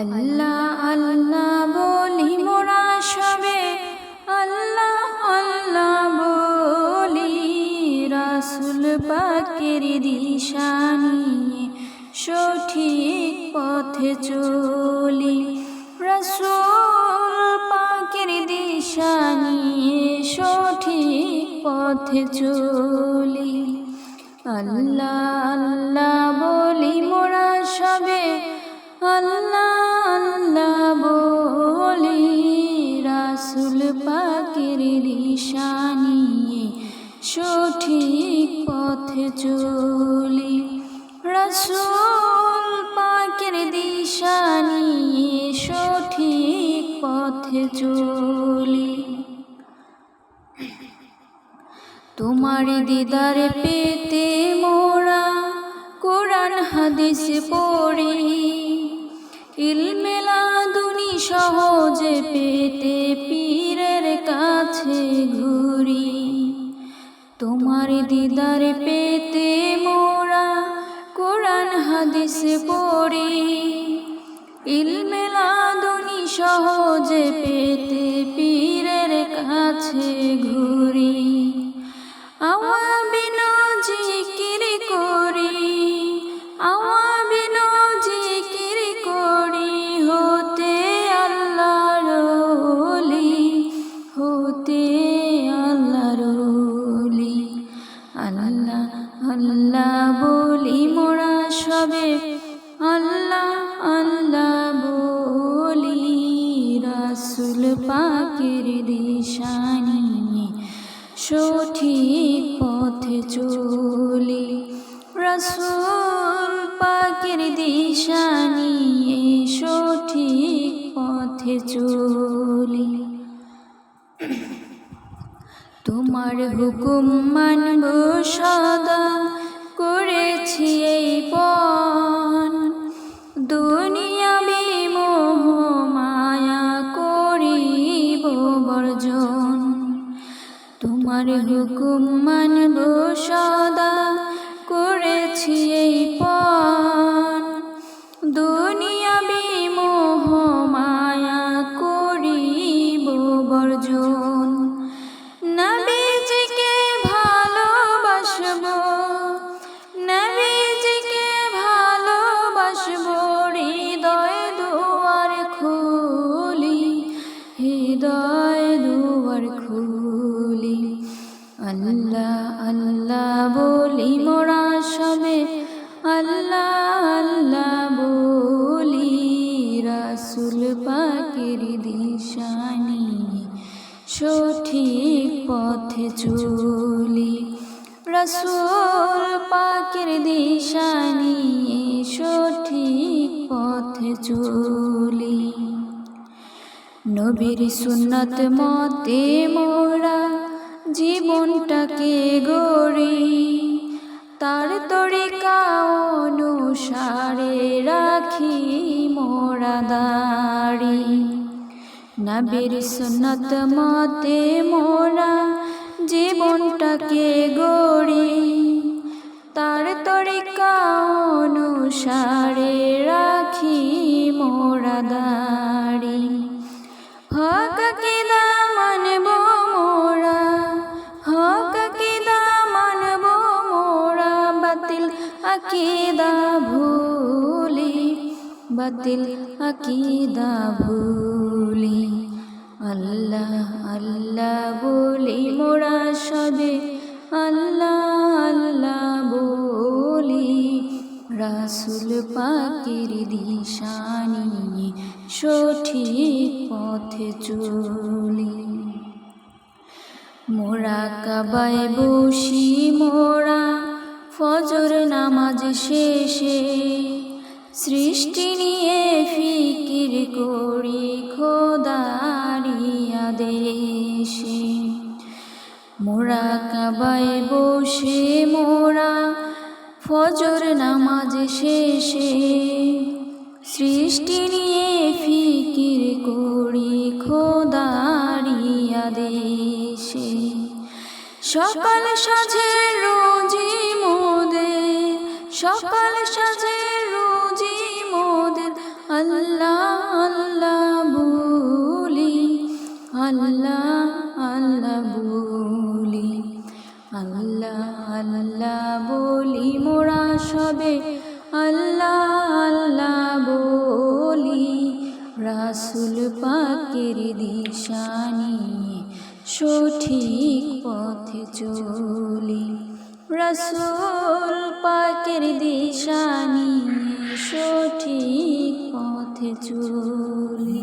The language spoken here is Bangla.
আল্লাহ আল্লাহ বলি মোরা সবে। আল্লাহ আল্লাহ বলি রাসুল পাকের দিশা নিয়ে সঠিক পথে চলি। রাসুল পাকের দিশা নিয়ে সঠিক পথে চলি। আল্লাহ আল্লাহ বলি মোরা সবে। আল্লাহ সঠিক পথে চলি। রাসুল পাকের দিশা নিয়ে সঠিক পথে চলি। তোমার দিদার পেতে মোরা কোরআন, হাদিস পড়ি। ইলমেলা দুনি সহজে পেতে পীরের কাছে ঘুরি। তোমার দিদার পেতে মোরা কোরআন হাদিস পড়ি। ইলমেলা দুনি সহজে পেতে পীরের কাছে ঘুরি। আল্লাহ আল্লাহ বলি, রাসুল পাকের দিশা নিয়ে সঠিক পথে চলি। রসুল পাকের দিশা নিয়ে সঠিক পথে চলি। তোমার হুকুম মানব সদা করেছি এই পণ তোমার হুকুম মানব সদা করেছি এই পণ দুনিয়া বিমোহ মায়া করিব বর্জন। পথে চলি। রসুল পাকের দিশা নিয়ে সঠিক পথে চলি। নবীর সুন্নত মতে মোরা জীবনটাকে গড়ি। তার তরিকা অনুসারে নবীর সুন্নত মতে মোরা জীবনটাকে গড়ি। তার তরিকা অনুসারে রাখি মোরা দাড়ি। হক কিদা বাতিল আকিদা ভুলি। আল্লাহ আল্লাহ বলি মোরা সবে। আল্লাহ আল্লাহ বলি রাসুল পাকের দিশা নিয়ে সঠিক পথে চলি। মোরা কাবায় বসি, মোরা ফজর নামাজ শেষে। সৃষ্টি নিয়ে ফিকির করি খোদারিয়া দেশে। মোরা কাবায় বসে, মোরা ফজর নামাজ শেষে। সৃষ্টি নিয়ে ফিকির করি খোদারিয়া দেশে। সকাল সাজে রোজি মোদে সকাল সাজে আল্লাহ আল্লাহ বলি, রাসুল পাকের দিশা নিয়ে সঠিক পথে চলি। রসুল পাকের দিশা নিয়ে সঠিক পথে চলি।